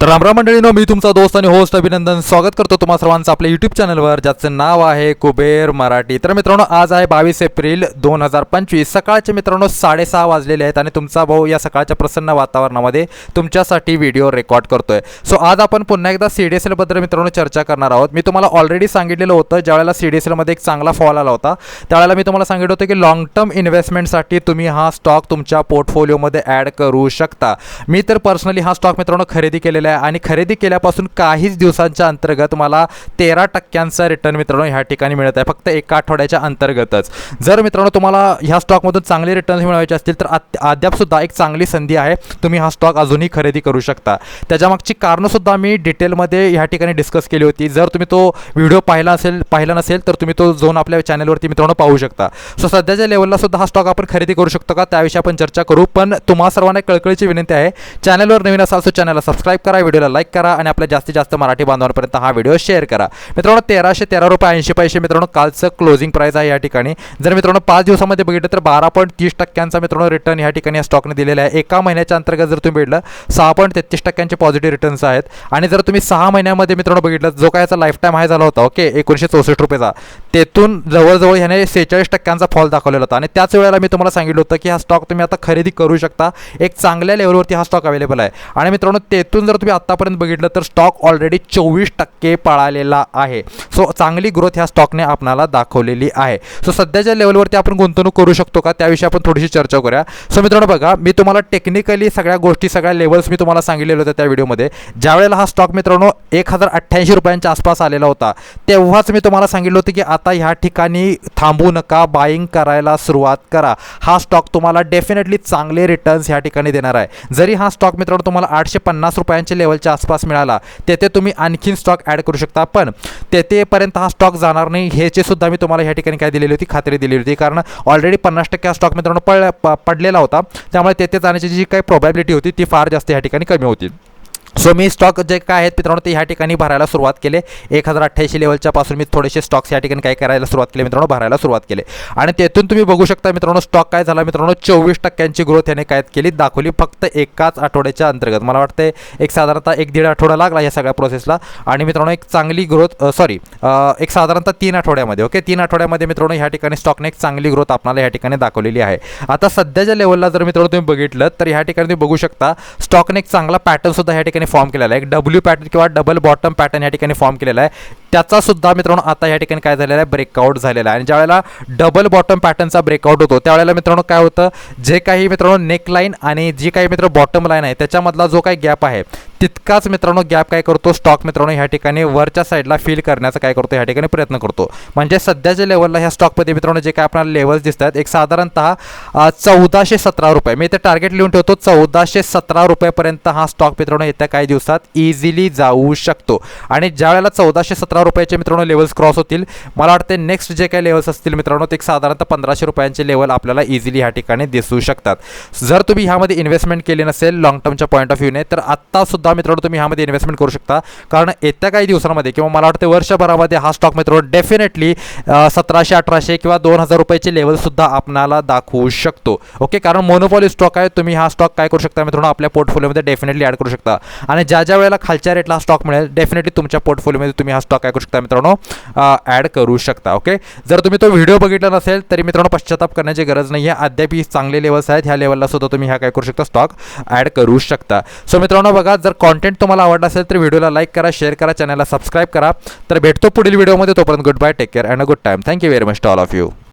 तर रामराम मंडळीनो मी तुमचा दोस्त आणि होस्ट अभिनंदन स्वागत करतो तुम्हा सर्वांचं आपल्या यूट्यूब चॅनलवर ज्याचं नाव आहे कुबेर मराठी. तर मित्रांनो आज आहे बावीस एप्रिल दोन हजार पंचवीस. सकाळचे मित्रांनो साडेसहा वाजलेले आहेत आणि तुमचा भाऊ या सकाळच्या प्रसन्न वातावरणामध्ये तुमच्यासाठी व्हिडिओ रेकॉर्ड करतोय. सो आज आपण पुन्हा एकदा सी डी एस एलबद्दल मित्रांनो चर्चा करणार आहोत. मी तुम्हाला ऑलरेडी सांगितलेलं होतं ज्यावेळेला सी डी एस एलमध्ये एक चांगला फॉल आला होता त्यावेळेला मी तुम्हाला सांगितलं होतं की लॉंग टर्म इन्व्हेस्टमेंटसाठी तुम्ही हा स्टॉक तुमच्या पोर्टफोलिओमध्ये ॲड करू शकता. मी तर पर्सनली हा स्टॉक मित्रांनो खरेदी केलेला आहे आणि खरेदी केल्यापासून काहीच दिवसांच्या अंतर्गत मला तेरा टक्क्यांचा रिटर्न मित्रांनो ह्या ठिकाणी मिळत आहे. फक्त एका आठवड्याच्या अंतर्गतच. जर मित्रांनो तुम्हाला ह्या स्टॉकमधून चांगले रिटर्न्स मिळवायचे असतील तर अद्यापसुद्धा एक चांगली संधी आहे. तुम्ही हा स्टॉक अजूनही खरेदी करू शकता. त्याच्यामागची कारणंसुद्धा मी डिटेलमध्ये ह्या ठिकाणी डिस्कस केली होती. जर तुम्ही तो व्हिडिओ पाहिला असेल पाहिला नसेल तर तुम्ही तो जाऊन आपल्या चॅनलवरती मित्रांनो पाहू शकता. सो सध्याच्या लेवलला सुद्धा हा स्टॉक आपण खरेदी करू शकतो का? त्याविषयी आपण चर्चा करू. पण तुम्हा सर्वांना एक कळकळीची विनंती आहे. चॅनलवर नवीन असाल सो चॅनलला सबस्क्राईब करा. व्हिडिओला लाईक करा आणि आपल्या जास्तीत जास्त मराठी बांधवांपर्यंत हा व्हिडिओ शेअर करा. मित्रांनो तेराशे तेरा रुपये ऐंशी पैसे मित्रांनो कालचं क्लोजिंग प्राईस आहे या ठिकाणी. जर मित्रांनो पाच दिवसामध्ये बघितलं तर बारा पॉईंट तीस टक्क्यांचा मित्रांनो रिटर्न या ठिकाणी या स्टॉकने दिलेला आहे. एका महिन्याच्या अंतर्गत जर तुम्ही भेटलं सहा पॉईंट तेहतीस टक्क्यांचे पॉझिटिव्ह रिटर्न्स आहेत. आणि जर तुम्ही सहा महिन्यामध्ये मित्रांनो बघितलं जो काय याचा लाईफ टाईम हाय झाला होता ओके एकोणीसशे चौसष्ट रुपयेचा तेथून जवळजवळ ह्याने सेहेचाळीस टक्क्यांचा फॉल दाखवलेला होता. आणि त्याच वेळेला मी तुम्हाला सांगितलं होतं की हा स्टॉक तुम्ही आता खरेदी करू शकता. एक चांगल्या लेवलवरती हा स्टॉक अवेलेबल आहे. आणि मित्रांनो तेथून जर तुम्ही आत्तापर्यंत बघितलं तर स्टॉक ऑलरेडी चोवीस टक्के पळालेला आहे. सो चांगली ग्रोथ ह्या स्टॉकने आपणाला दाखवलेली आहे. सो सध्याच्या लेवलवरती आपण गुंतवणूक करू शकतो का? त्याविषयी आपण थोडीशी चर्चा करूया. सो मित्रांनो बघा मी तुम्हाला टेक्निकली सगळ्या गोष्टी सगळ्या लेवल्स मी तुम्हाला सांगितलेलं होतं त्या व्हिडिओमध्ये ज्यावेळेला हा स्टॉक मित्रांनो एक हजार अठ्ठ्याऐंशी रुपयांच्या आसपास आलेला होता तेव्हाच मी तुम्हाला सांगितलं होतं की आता ह्या ठिकाणी थांबू नका बाईंग करायला सुरुवात करा. हा स्टॉक तुम्हाला डेफिनेटली चांगले रिटर्न्स ह्या ठिकाणी देणार आहे. जरी हा स्टॉक मित्रांनो तुम्हाला आठशे पन्नास लेवलच्या आसपास मिळाला. तेथे तुम्ही आणखीन स्टॉक ॲड करू शकता. पण तेथेपर्यंत हा स्टॉक जाणार नाही ह्याची सुद्धा मी तुम्हाला ह्या ठिकाणी काय दिलेली होती? खात्री दिलेली होती. कारण ऑलरेडी पन्नास टक्के हा स्टॉक मित्रांनो पड पडलेला होता. त्यामुळे तेथे जाण्याची जी काही प्रोबॅबिलिटी होती ती फार जास्त ह्या ठिकाणी कमी होती. सो मी स्टॉक जे काय आहेत मित्रांनो ते ह्या ठिकाणी भरायला सुरुवात केले. एक हजार अठ्ठ्याऐंशी लेवलच्या पासून मी थोडेसे स्टॉक्स या ठिकाणी काय करायला सुरुवात केली मित्रांनो भरायला सुरुवात केले. आणि तेथून तुम्ही बघू शकता मित्रांनो स्टॉक काय झाला मित्रांनो चोवीस टक्क्यांची ग्रोथ याने काय केली दाखवली फक्त एकाच आठवड्याच्या अंतर्गत. मला वाटते एक साधारणतः एक दीड आठवडा लागला या सगळ्या प्रोसेसला आणि मित्रांनो एक चांगली ग्रोथ सॉरी एक साधारणतः तीन आठवड्यामध्ये ओके तीन आठवड्यामध्ये मित्रांनो ह्या ठिकाणी स्टॉकने एक चांगली ग्रोथ आपल्याला या ठिकाणी दाखवलेली आहे. आता सध्याच्या लेवलला जर मित्रांनो तुम्ही बघितलं तर ह्या ठिकाणी तुम्ही बघू शकता स्टॉकने एक चांगला पॅटर्न सुद्धा ह्या ठिकाणी फॉर्म केलेला आहे. एक डब्ल्यू पॅटर्न किंवा डबल बॉटम पॅटर्न या ठिकाणी फॉर्म केलेला आहे. त्याचा सुद्धा मित्रांनो आता या ठिकाणी काय झालेला आहे? ब्रेकआउट झालेला आहे. आणि ज्यावेळेला डबल बॉटम पॅटर्नचा ब्रेकआउट होतो त्यावेळेला मित्रांनो काय होतं? जे काही मित्रांनो नेक लाईन आणि जी काही मित्र बॉटम लाईन आहे त्याच्यामधला जो काही गॅप आहे तितकाच मित्रांनो गॅप काय करतो? स्टॉक मित्रांनो ह्या ठिकाणी वरच्या साईडला फील करण्याचा काय करतो? ह्या ठिकाणी प्रयत्न करतो. म्हणजे सध्याच्या लेवलला ह्या स्टॉकमध्ये मित्रांनो जे काय आपल्याला लेवल्स दिसत आहेत एक साधारणतः चौदाशे सतरा रुपये. मी ते टार्गेट लिहून ठेवतो चौदाशे सतरा रुपयेपर्यंत हा स्टॉक मित्रांनो येत्या काही दिवसात इझिली जाऊ शकतो. आणि ज्या वेळेला चौदाशे सतरा रुपयाचे मित्रांनो लेवल्स क्रॉस होतील. मला वाटते नेक्स्ट जे काही लेवल्स असतील मित्रांनो ते एक साधारणतः पंधराशे रुपयांचे लेवल आपल्याला इझिली ह्या ठिकाणी दिसू शकतात. जर तुम्ही ह्यामध्ये इन्व्हेस्टमेंट केली नसेल लॉंग टर्मच्या पॉईंट ऑफ व्ह्यूने तर आत्तासुद्धा मित्रांनो तुम्ही ह्यामध्ये इन्व्हेस्टमेंट करू शकता. कारण येत्या काही दिवसांमध्ये किंवा मला वाटते वर्षभरामध्ये हा स्टॉक मित्रांनो डेफिनेटली सतराशे अठराशे किंवा दोन हजार रुपयाचे लेवल सुद्धा आपणाला दाखवू शकतो. ओके कारण मोनोपॉली स्टॉक आहे तुम्ही हा स्टॉक काय करू शकता मित्रांनो आपल्या पोर्टफोलिओमध्ये डेफिनेटली ॲड करू शकता. आणि ज्या ज्या वेळेला खालच्या रेटला हा स्टॉक मिळेल डेफिनेटली तुमच्या पोर्टफोलिओमध्ये तुम्ही हा स्टॉक काय करू शकता मित्रांनो? ॲड करू शकता ओके जर तुम्ही तो व्हिडिओ बघितला नसेल तरी मित्रांनो पश्चाताप करण्याची गरज नाही आहे अद्याप ही चांगले लेवल्स आहेत. ह्या लेवलला सुद्धा तुम्ही ह्या काय करू शकता? स्टॉक ॲड करू शकता. सो मित्रांनो बघा जर कॉन्टेंट तुम्हाला आवडला असेल तर व्हिडिओला लाईक करा शेअर करा चॅनलला सबस्क्राईब करा. तर भेटतो पुढील व्हिडिओमध्ये तोपर्यंत good bye take care and a good time thank you very much to all of you